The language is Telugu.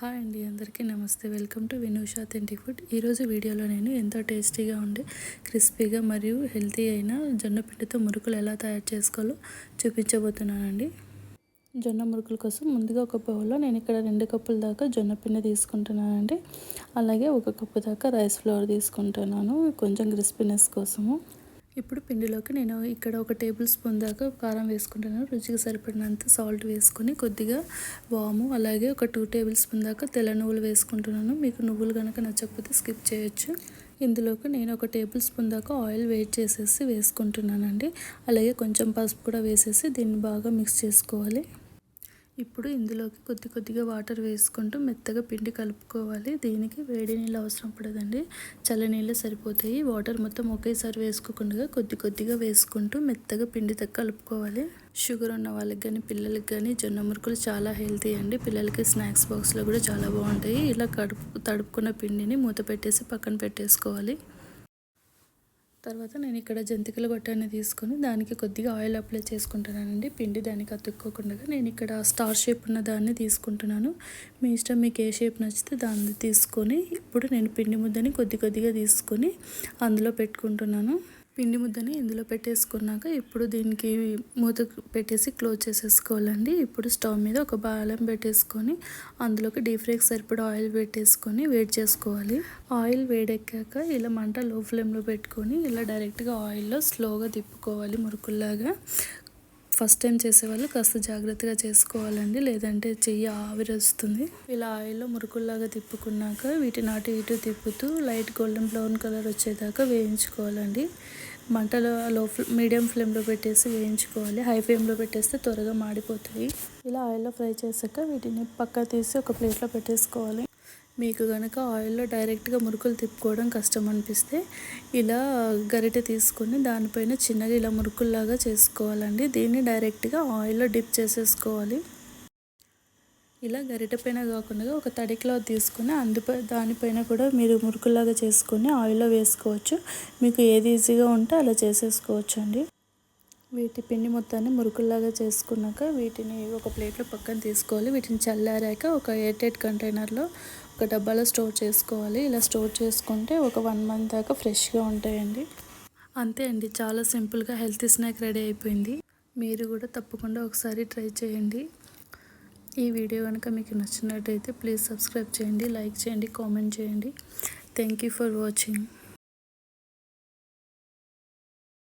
హాయ్ అండి అందరికీ నమస్తే. Welcome to Vinusha authentic food. ఈరోజు వీడియోలో నేను ఎంతో టేస్టీగా ఉండే క్రిస్పీగా మరియు హెల్తీ అయిన జొన్న పిండితో మురుకులు ఎలా తయారు చేసుకోవాలో చూపించబోతున్నానండి. జొన్న మురుకుల కోసం ముందుగా ఒక బౌల్లో నేను ఇక్కడ రెండు కప్పుల దాకా జొన్న పిండి తీసుకుంటున్నానండి. అలాగే ఒక కప్పు దాకా రైస్ ఫ్లవర్ తీసుకుంటున్నాను. కొంచెం క్రిస్పీనెస్ కోసము. ఇప్పుడు పిండిలోకి నేను ఇక్కడ ఒక టేబుల్ స్పూన్ దాకా కారం వేసుకుంటున్నాను రుచికి సరిపడినంత సాల్ట్ వేసుకొని కొద్దిగా వాము అలాగే ఒక టూ టేబుల్ స్పూన్ దాకా తెల్ల నువ్వులు వేసుకుంటున్నాను. మీకు నువ్వులు కనుక నచ్చకపోతే స్కిప్ చేయొచ్చు. ఇందులోకి నేను ఒక టేబుల్ స్పూన్ దాకా ఆయిల్ వేట్ చేసేసి వేసుకుంటున్నానండి. అలాగే కొంచెం పసుపు కూడా వేసేసి దీన్ని బాగా మిక్స్ చేసుకోవాలి. ఇప్పుడు ఇందులోకి కొద్ది కొద్దిగా వాటర్ వేసుకుంటూ మెత్తగా పిండి కలుపుకోవాలి. దీనికి వేడి నీళ్ళు అవసరం పడదండి. చల్ల నీళ్ళు సరిపోతాయి. వాటర్ మొత్తం ఒకేసారి వేసుకోకుండా కొద్ది కొద్దిగా వేసుకుంటూ మెత్తగా పిండి కలుపుకోవాలి. షుగర్ ఉన్న వాళ్ళకి కానీ పిల్లలకి కానీ జొన్న మురుకులు చాలా హెల్తీ అండి. పిల్లలకి స్నాక్స్ బాక్స్లో కూడా చాలా బాగుంటాయి. ఇలా కడుపు తడుపుకున్న పిండిని మూత పెట్టేసి పక్కన పెట్టేసుకోవాలి. తర్వాత నేను ఇక్కడ జంతికల గొట్టాన్ని తీసుకొని దానికి కొద్దిగా ఆయిల్ అప్లై చేసుకుంటున్నానండి. పిండి దానికి అతుక్కోకుండా నేను ఇక్కడ స్టార్ షేప్ ఉన్న దాన్ని తీసుకుంటున్నాను. మీ ఇష్టం మీకు ఏ షేప్ నచ్చితే దాన్ని తీసుకొని ఇప్పుడు నేను పిండి ముద్దని కొద్ది కొద్దిగా తీసుకొని అందులో పెట్టుకుంటున్నాను. పిండి ముద్దని ఇందులో పెట్టేసుకున్నాక ఇప్పుడు దీనికి మూత పెట్టేసి క్లోజ్ చేసేసుకోవాలండి. ఇప్పుడు స్టవ్ మీద ఒక బాలం పెట్టేసుకొని అందులోకి డీప్ ఫ్రైకి సరిపడా ఆయిల్ పెట్టేసుకొని వేడి చేసుకోవాలి. ఆయిల్ వేడెక్కాక ఇలా మంట లో ఫ్లేమ్లో పెట్టుకొని ఇలా డైరెక్ట్గా ఆయిల్లో స్లోగా తిప్పుకోవాలి మురుకుల్లాగా. ఫస్ట్ టైం చేసేవాళ్ళు కాస్త జాగ్రత్తగా చేసుకోవాలండి లేదంటే చెయ్యి ఆవిరి వస్తుంది ఇలా ఆయిల్లో మురుకుల్లాగా తిప్పుకున్నాక వీటిని అటు ఇటు తిప్పుతూ లైట్ గోల్డెన్ బ్రౌన్ కలర్ వచ్చేదాకా వేయించుకోవాలండి. మంటలో లో మీడియం ఫ్లేమ్లో పెట్టేసి వేయించుకోవాలి. హై ఫ్లేమ్లో పెట్టేస్తే త్వరగా మాడిపోతాయి. ఇలా ఆయిల్లో ఫ్రై చేశాక వీటిని పక్క తీసి ఒక ప్లేట్లో పెట్టేసుకోవాలి. మీకు కనుక ఆయిల్లో డైరెక్ట్గా మురుకులు తిప్పుకోవడం కష్టం అనిపిస్తే ఇలా గరిటె తీసుకొని దానిపైన చిన్నగా ఇలా మురుకుల్లాగా చేసుకోవాలండి. దీన్ని డైరెక్ట్గా ఆయిల్లో డిప్ చేసేసుకోవాలి. ఇలా గరిటె పైన కాకుండా ఒక తడి క్లాత్ తీసుకొని అందుపై దానిపైన కూడా మీరు మురుకులాగా చేసుకొని ఆయిల్లో వేసుకోవచ్చు. మీకు ఏది ఈజీగా ఉంటే అలా చేసేసుకోవచ్చు అండి వీటి పిండి మొత్తాన్ని మురుకుల్లాగా చేసుకున్నాక వీటిని ఒక ప్లేట్లో పక్కన తీసుకోవాలి. వీటిని చల్లారాక ఒక ఎయిట్ కంటైనర్లో ఒక డబ్బాలో స్టోర్ చేసుకోవాలి. ఇలా స్టోర్ చేసుకుంటే ఒక వన్ మంత్ దాకా ఫ్రెష్గా ఉంటాయండి. అంతే అండి. చాలా సింపుల్గా హెల్తీ స్నాక్ రెడీ అయిపోయింది. మీరు కూడా తప్పకుండా ఒకసారి ట్రై చేయండి. ఈ వీడియో కనుక మీకు నచ్చినట్టయితే ప్లీజ్ సబ్స్క్రైబ్ చేయండి లైక్ చేయండి కామెంట్ చేయండి. Thank you for watching.